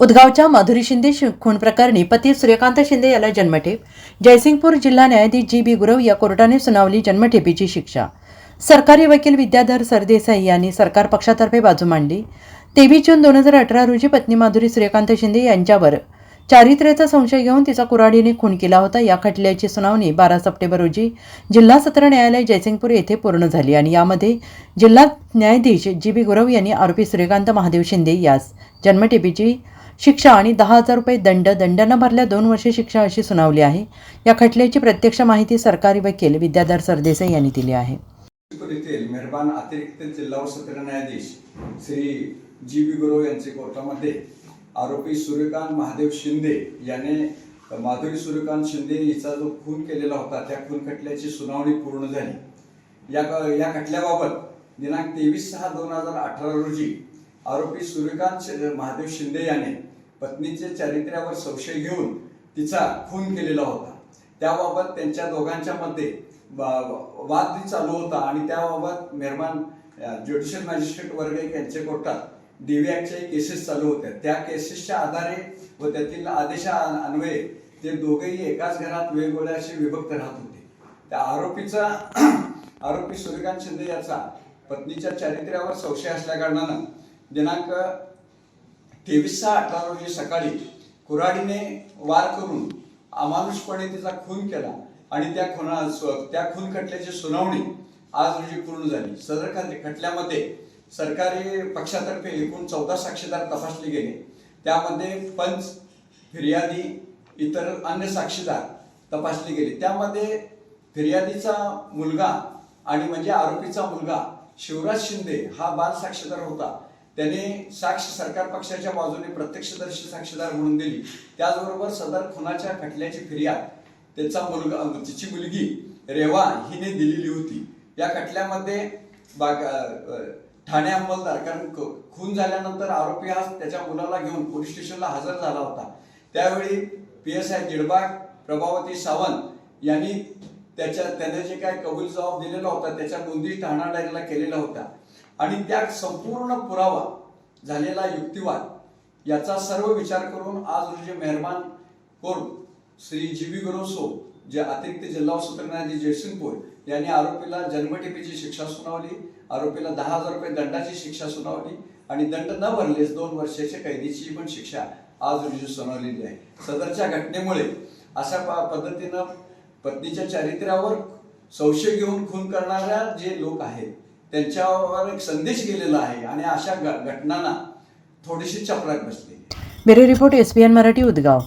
उदगावच्या माधुरी शिंदे खून प्रकरणी पती सूर्यकांत शिंदे याला जन्मठेप. जयसिंगपूर जिल्हा न्यायाधीश जी बी गुरव या कोर्टाने सुनावली जन्मठेपीची शिक्षा. सरकारी वकील विद्याधर सरदेसाई यांनी सरकार पक्षातर्फे बाजू मांडली. तेवीस जून दोन हजार अठरा रोजी पत्नी माधुरी सूर्यकांत शिंदे यांच्यावर चारित्र्याचा संशय घेऊन तिचा कुऱ्हाडीने खून केला होता. या खटल्याची सुनावणी बारा सप्टेंबर रोजी जिल्हा सत्र न्यायालय जयसिंगपूर येथे पूर्ण झाली आणि यामध्ये जिल्हा न्यायाधीश जी बी गुरव यांनी आरोपी सूर्यकांत महादेव शिंदे यास जन्मठेपीची शिक्षा आणि दहा हजार रुपये दंड दंड न भरल्या दोन वर्षे शिक्षा अशी सुनावली आहे. या खटल्याची प्रत्यक्ष माहिती सरकारी वकील विद्याधर सरदेसाई यांनी दिली आहे. मेहरबान अतिरिक्त जिल्हा व सत्र न्यायाधीश श्री जी बी गुरव यांचे कोर्टामध्ये आरोपी सूर्यकांत महादेव शिंदे याने माधुरी सूर्यकांत शिंदे हिचा जो खून केलेला होता त्या खून खटल्याची सुनावणी पूर्ण झाली. या या खटल्याबाबत दिनांक तेवीस सहा दोन हजार अठरा रोजी आरोपी सूर्यकांत शि- महादेव शिंदे याने पत्नीचे चारित्र्यावर संशय घेऊन तिचा खून केलेला होता. त्याबाबत त्यांच्या दोघांच्या मध्ये वाद चालू होता आणि त्याबाबत मेहरमान ज्युडिशियल मॅजिस्ट्रेट वर्ग एक यांच्या कोर्टात डीव्ही केसेस चालू होत्या त्या केसेसच्या आधारे व त्यातील आदेशा अन्वये ते दोघेही एकाच घरात वेगवेगळ्या असे विभक्त राहत होते. त्या आरोपीचा आरोपी सूर्यकांत शिंदे याचा पत्नीच्या चारित्र्यावर संशय असल्या कारणानं दिनांक तेवीस सहा अठरा रोजी सकाळी कुऱ्हाडीने वार करून अमानुषपणे तिचा खून केला आणि त्या खुना स्व- त्या खून खटल्याची सुनावणी आज रोजी पूर्ण झाली. सदर खटल्यामध्ये सरकारी पक्षातर्फे एकूण चौदा साक्षीदार तपासले गेले. त्यामध्ये पंच फिर्यादी इतर अन्य साक्षीदार तपासले गेले. त्यामध्ये फिर्यादीचा मुलगा आणि म्हणजे आरोपीचा मुलगा शिवराज शिंदे हा बाल साक्षीदार होता. त्याने साक्ष सरकार पक्षाच्या बाजूने प्रत्यक्षदर्शी साक्षीदार म्हणून दिली. त्याचबरोबर सदर खुनाच्या खटल्याची फिर्याद त्याचा मुलगा तिची मुलगी रेवा हिने दिलेली होती. या खटल्यामध्ये बाग ठाणे अंमलदार कारण ख- खून झाल्यानंतर आरोपी हा त्याच्या मुलाला घेऊन पोलीस स्टेशनला हजर झाला होता. त्यावेळी पी एस आय दिडबाग प्रभावती सावंत यांनी त्याच्या त्याने जे काय कबूल जबाब दिलेला होता त्याच्या नोंदी ठाणा डायरीला केलेला होता आणि त्या संपूर्ण पुरावा झालेला युक्तिवाद याचा सर्व विचार करून आज रोजी मेहरमान कोर्ट श्री जी बी गुरोसो जे अतिरिक्त जिल्हा सत्र न्यायाधीश जयसिंगपूर यांनी आरोपीला जन्मटिपीची शिक्षा सुनावली आरोपीला दहा हजार रुपये दंडाची शिक्षा सुनावली आणि दंड न भरलेस दोन वर्षाच्या कैदीची पण शिक्षा आज रोजी सुनावलेली आहे. सदरच्या घटनेमुळे अशा प- पद्धतीनं पत्नीच्या चारित्र्यावर संशय घेऊन खून करणाऱ्या जे लोक आहेत त्यांच्यावर एक संदेश गेलेला आहे आणि अशा घटनांना थोडीशी चपराक बसली. Bureau report S Marathi Udgaon.